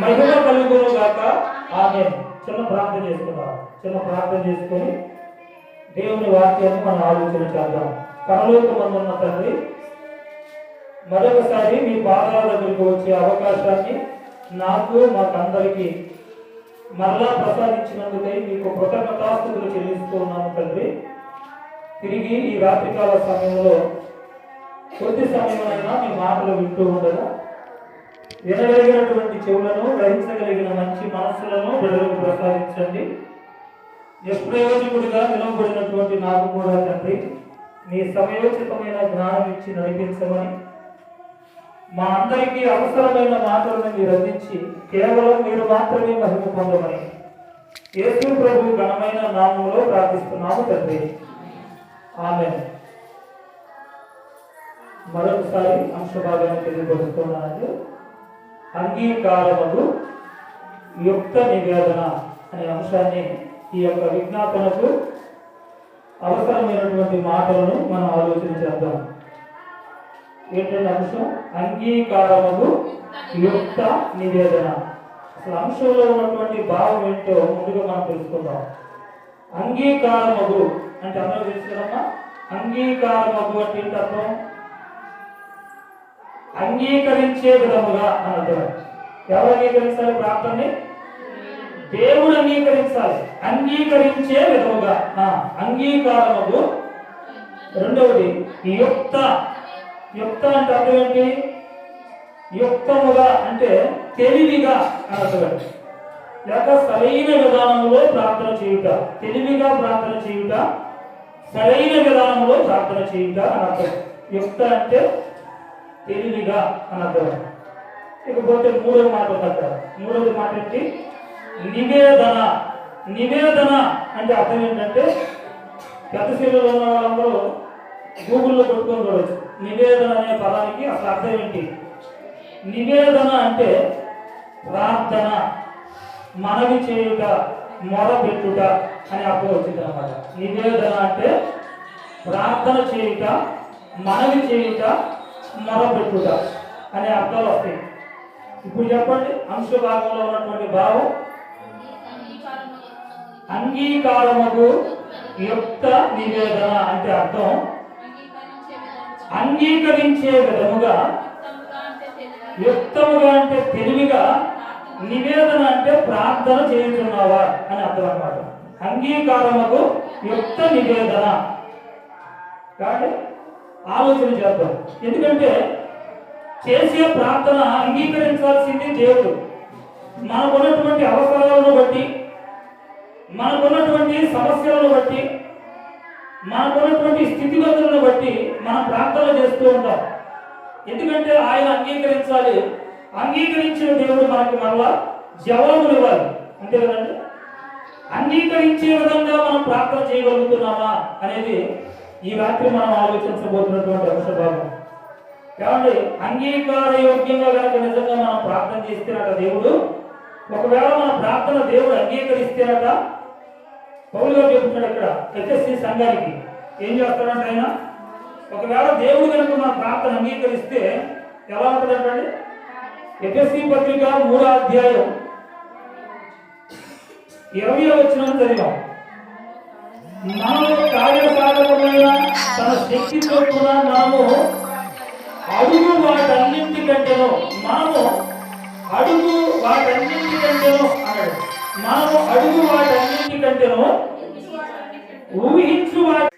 మహిమ కలుగును గాక ఆమె చిన్న ప్రార్థన చేసుకుందాం. చిన్న ప్రార్థన చేసుకొని దేవుని వాక్యాన్ని మనం ఆలోచన చేద్దాం. పరలోకమందున్న తండ్రి మరొకసారి మీ పాదాల దగ్గరికి వచ్చే అవకాశాన్ని నాకు మాకందరికీ మరలా ప్రసాదించినందుకై మీకు కృతజ్ఞతాస్తులు చెల్లిస్తున్నాను తండ్రి. తిరిగి ఈ రాత్రికాల సమయంలో కొద్ది సమయమైనా మీ మాటలు వింటూ ఉండగా వినగలిగినటువంటి చెవులను గ్రహించగలిగిన మంచి మనస్సులను ప్రజలకు ప్రసాదించండి. నిష్ప్రయోజకుడిగా నిలవబడినటువంటి నాకు కూడా తండ్రి మీ సమయోచితమైన జ్ఞానం ఇచ్చి నడిపించమని మా అందరికీ అవసరమైన మాటలను మీరు అందించి కేవలం మీరు మాత్రమే మహిమ పొందమని యేసు ప్రభు ఘనమైన నామంలో ప్రార్థిస్తున్నాము తండ్రి. ఆమె మరొకసారి అంశ భాగాన్ని తెలియపరుస్తున్నానండి. అంగీకారములు యుక్త నివేదన అనే అంశాన్ని ఈ యొక్క విజ్ఞాపనకు అవసరమైనటువంటి మాటలను మనం ఆలోచన చేద్దాం. ఏంటంటే అంశం? అంగీకారములు యుక్త నివేదన. అసలు అంశంలో ఉన్నటువంటి భావం ఏంటో ముందుగా మనం తెలుసుకుందాం. అంగీకారము అంటే అందరూ తెలుసు కదమ్మా? అంగీకారమగు అంటే అర్థం? అంగీకరించే విధముగా అని అర్థం ఎవరు అంగీకరించాలి? ప్రార్థనని? దేవుడు అంగీకరించాలి. అంగీకరించే విధముగా. అంగీకారము అంగీకారముకు రెండవది యుక్త. యుక్త అంటే అర్థం ఏంటి? యుక్తముగా అంటే తెలివిగా అర్థం లేక సరైన విధానంలో ప్రార్థన చేయుట. తెలివిగా ప్రార్థన చేయుట. సరైన విధానంలో ప్రార్థన చేయుట అని అర్థం. యుక్త అంటే తెలివిగా అని అర్థం ఇకపోతే మూడవ మాట ఉంది మూడవది మూడవ మాట ఏంటి? నివేదన. నివేదన అంటే అర్థం ఏంటంటే పెద్ద శీలలో ఉన్న వాళ్ళందరూ గూగుల్లో కొట్టుకొని చూడవచ్చు నివేదన అనే పదానికి అసలు అర్థం ఏంటి? నివేదన అంటే ప్రార్థన మనవి చేయుట మొరపెట్టుట అని అర్థం వచ్చింది అనమాట నివేదన అంటే ప్రార్థన చేయుట మనవి చేయుట మొరపెట్టుట అనే అర్థాలు వస్తాయి ఇప్పుడు చెప్పండి అంశ భాగంలో ఉన్నటువంటి భావం? అంగీకారముకు యుక్త నివేదన అంటే అర్థం. అంగీకరించే విధముగా యుక్తముగా అంటే తెలివిగా నివేదన అంటే ప్రార్థన చేయుచున్నావా అని అర్థం అన్నమాట. అంగీకారముకు యుక్త నివేదన. కాబట్టి ఆలోచన చేద్దాం. ఎందుకంటే చేసే ప్రార్థన అంగీకరించాల్సింది దేవుడు. మనకున్నటువంటి అవసరాలను బట్టి మనకున్నటువంటి సమస్యలను బట్టి మనకున్నటువంటి స్థితిగతులను బట్టి మనం ప్రార్థన చేస్తూ ఉంటాం ఎందుకంటే ఆయన అంగీకరించాలి. అంగీకరించిన దేవుడు మనకి మళ్ళా జవాబులు ఇవ్వాలి. అంతే కదండి? అంగీకరించే విధంగా మనం ప్రార్థన చేయగలుగుతున్నామా అనేది ఈ రాత్రి మనం ఆలోచించబోతున్నటువంటి అంశ భాగం కాబట్టి అంగీకార యోగ్యంగా కనుక నిజంగా మనం ప్రార్థన చేస్తేనట దేవుడు? ఒకవేళ మన ప్రార్థన దేవుడు అంగీకరిస్తేనట? పౌరుగా గారు చెబుతున్నాడు ఇక్కడ సంఘానికి. ఏం చేస్తాడంటే ఆయన? ఒకవేళ దేవుడు కనుక మన ప్రార్థన అంగీకరిస్తే ఎలా ఉంటుందంటే ఎస్ఎస్సి పత్రిక మూడో అధ్యాయం ఇరవై వచ్చిన చదివాం. మనము కార్యసాధకమైన తన శక్తి చొప్పున మనము అడుగు వాటన్నింటికంటేనో మనము అడుగు వాటన్నింటికంటేనో అన్నాడు. మనము అడుగు వాటన్నింటికంటేనో ఊహించు వాటి